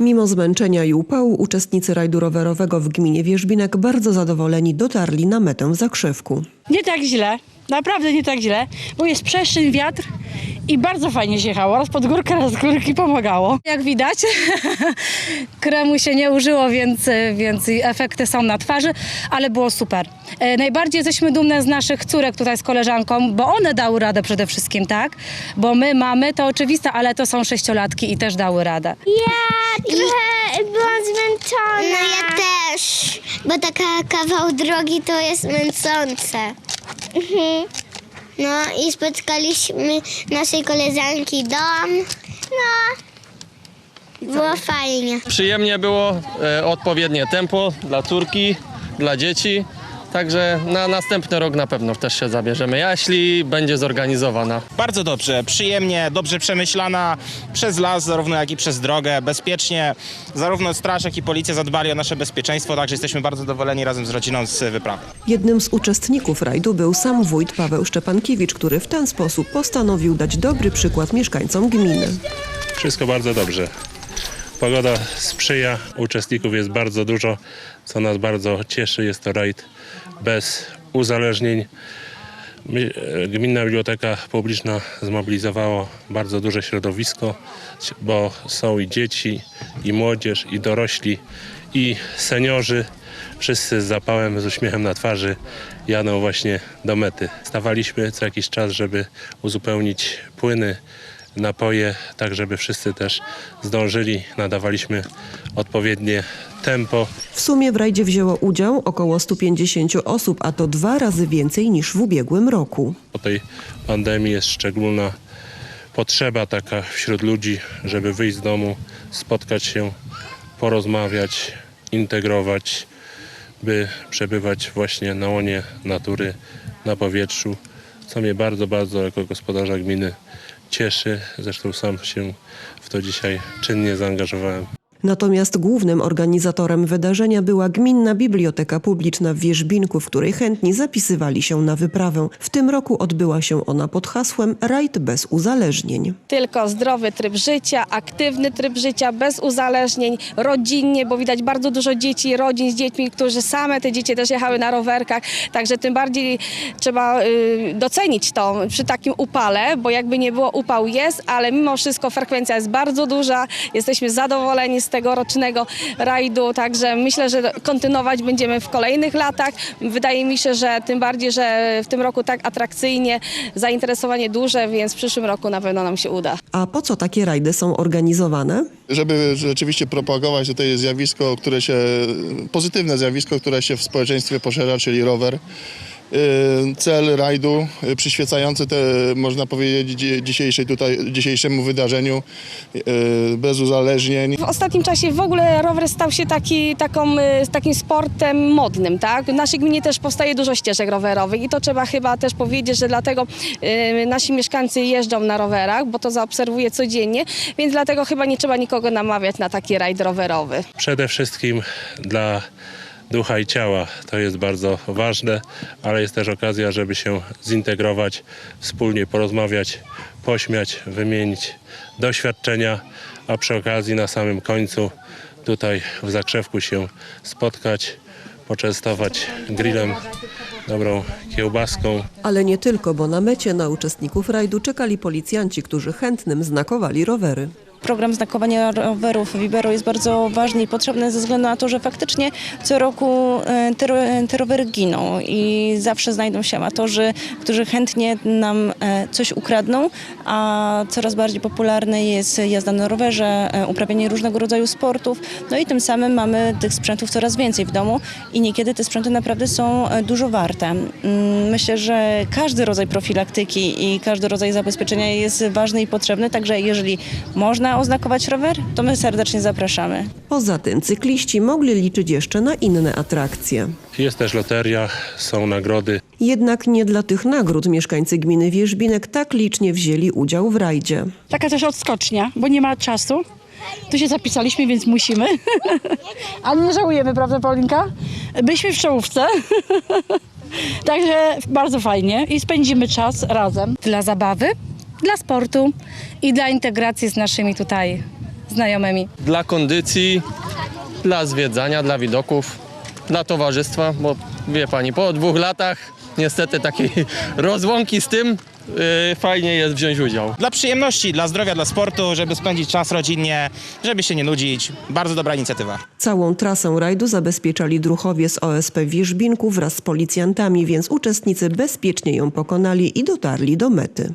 Mimo zmęczenia i upału uczestnicy rajdu rowerowego w gminie Wierzbinek bardzo zadowoleni dotarli na metę w Zakrzewku. Nie tak źle, naprawdę nie tak źle, bo jest przestrzeń, wiatr i bardzo fajnie się jechało. Raz pod górkę, raz z górki pomagało. Jak widać, kremu się nie użyło, więc, więc efekty są na twarzy, ale było super. E, Najbardziej jesteśmy dumne z naszych córek tutaj z koleżanką, bo one dały radę przede wszystkim, tak? Bo my mamy, to oczywiste, ale to są sześciolatki i też dały radę. Ja trochę byłam zmęczona. No ja też, bo taka kawał drogi to jest męczące. Mhm. No i spotkaliśmy naszej koleżanki dom. No, było fajnie. Przyjemnie było, e, odpowiednie tempo dla córki, dla dzieci. Także na następny rok na pewno też się zabierzemy, jeśli będzie zorganizowana. Bardzo dobrze, przyjemnie, dobrze przemyślana przez las, zarówno jak i przez drogę, bezpiecznie. Zarówno straż, jak i policja zadbali o nasze bezpieczeństwo, także jesteśmy bardzo zadowoleni razem z rodziną z wyprawy. Jednym z uczestników rajdu był sam wójt Paweł Szczepankiewicz, który w ten sposób postanowił dać dobry przykład mieszkańcom gminy. Wszystko bardzo dobrze. Pogoda sprzyja, uczestników jest bardzo dużo, co nas bardzo cieszy. Jest to rajd bez uzależnień. Gminna Biblioteka Publiczna zmobilizowała bardzo duże środowisko, bo są i dzieci, i młodzież, i dorośli, i seniorzy. Wszyscy z zapałem, z uśmiechem na twarzy jadą właśnie do mety. Stawaliśmy co jakiś czas, żeby uzupełnić płyny, napoje, tak żeby wszyscy też zdążyli. Nadawaliśmy odpowiednie tempo. W sumie w rajdzie wzięło udział około 150 osób, a to dwa razy więcej niż w ubiegłym roku. Po tej pandemii jest szczególna potrzeba taka wśród ludzi, żeby wyjść z domu, spotkać się, porozmawiać, integrować, by przebywać właśnie na łonie natury, na powietrzu, co mnie bardzo, bardzo jako gospodarza gminy cieszy. Zresztą sam się w to dzisiaj czynnie zaangażowałem. Natomiast głównym organizatorem wydarzenia była Gminna Biblioteka Publiczna w Wierzbinku, w której chętni zapisywali się na wyprawę. W tym roku odbyła się ona pod hasłem Rajd bez uzależnień. tylko zdrowy tryb życia, aktywny tryb życia, bez uzależnień, rodzinnie, bo widać bardzo dużo dzieci, rodzin z dziećmi, którzy same te dzieci też jechały na rowerkach, także tym bardziej trzeba y, docenić to przy takim upale, bo jakby nie było, upał jest, ale mimo wszystko frekwencja jest bardzo duża, jesteśmy zadowoleni z tego rocznego rajdu, także myślę, że kontynuować będziemy w kolejnych latach. Wydaje mi się, że tym bardziej, że w tym roku tak atrakcyjnie, zainteresowanie duże, więc w przyszłym roku na pewno nam się uda. A po co takie rajdy są organizowane? żeby rzeczywiście propagować tutaj zjawisko, które się, pozytywne zjawisko, które się w społeczeństwie poszerza, czyli rower. Yy, Cel rajdu yy, przyświecający te, można powiedzieć, dzi- dzisiejszej tutaj, dzisiejszemu wydarzeniu yy, bez uzależnień. W ostatnim czasie w ogóle rower stał się taki, taką, y, takim sportem modnym, tak? W naszej gminie też powstaje dużo ścieżek rowerowych i to trzeba chyba też powiedzieć, że dlatego y, nasi mieszkańcy jeżdżą na rowerach, bo to zaobserwuję codziennie, więc dlatego chyba nie trzeba nikogo namawiać na taki rajd rowerowy. Przede wszystkim dla ducha i ciała to jest bardzo ważne, ale jest też okazja, żeby się zintegrować, wspólnie porozmawiać, pośmiać, wymienić doświadczenia, a przy okazji na samym końcu tutaj w Zakrzewku się spotkać, poczęstować grillem, dobrą kiełbaską, Ale nie tylko, bo na mecie na uczestników rajdu czekali policjanci, którzy chętnym znakowali rowery. Program znakowania rowerów Wiberu jest bardzo ważny i potrzebny ze względu na to, że faktycznie co roku e, te, te rowery giną i zawsze znajdą się amatorzy, którzy chętnie nam e, coś ukradną, a coraz bardziej popularne jest jazda na rowerze, e, uprawianie różnego rodzaju sportów, no i tym samym mamy tych sprzętów coraz więcej w domu i niekiedy te sprzęty naprawdę są dużo warte. Mm, Myślę, że każdy rodzaj profilaktyki i każdy rodzaj zabezpieczenia jest ważny i potrzebny, także jeżeli można oznakować rower, to my serdecznie zapraszamy. Poza tym cykliści mogli liczyć jeszcze na inne atrakcje. jest też loteria, są nagrody. Jednak nie dla tych nagród mieszkańcy gminy Wierzbinek tak licznie wzięli udział w rajdzie. Taka też odskocznia, bo nie ma czasu. Tu się zapisaliśmy, więc musimy. Ale nie żałujemy, prawda Paulinka? Byliśmy w czołówce. Także bardzo fajnie i spędzimy czas razem. Dla zabawy, dla sportu i dla integracji z naszymi tutaj znajomymi. Dla kondycji, dla zwiedzania, dla widoków, dla towarzystwa, bo wie pani, po dwóch latach niestety takiej rozłąki z tym yy, fajnie jest wziąć udział. Dla przyjemności, dla zdrowia, dla sportu, żeby spędzić czas rodzinnie, żeby się nie nudzić. Bardzo dobra inicjatywa. Całą trasę rajdu zabezpieczali druchowie z OSP Wierzbinku wraz z policjantami, więc uczestnicy bezpiecznie ją pokonali i dotarli do mety.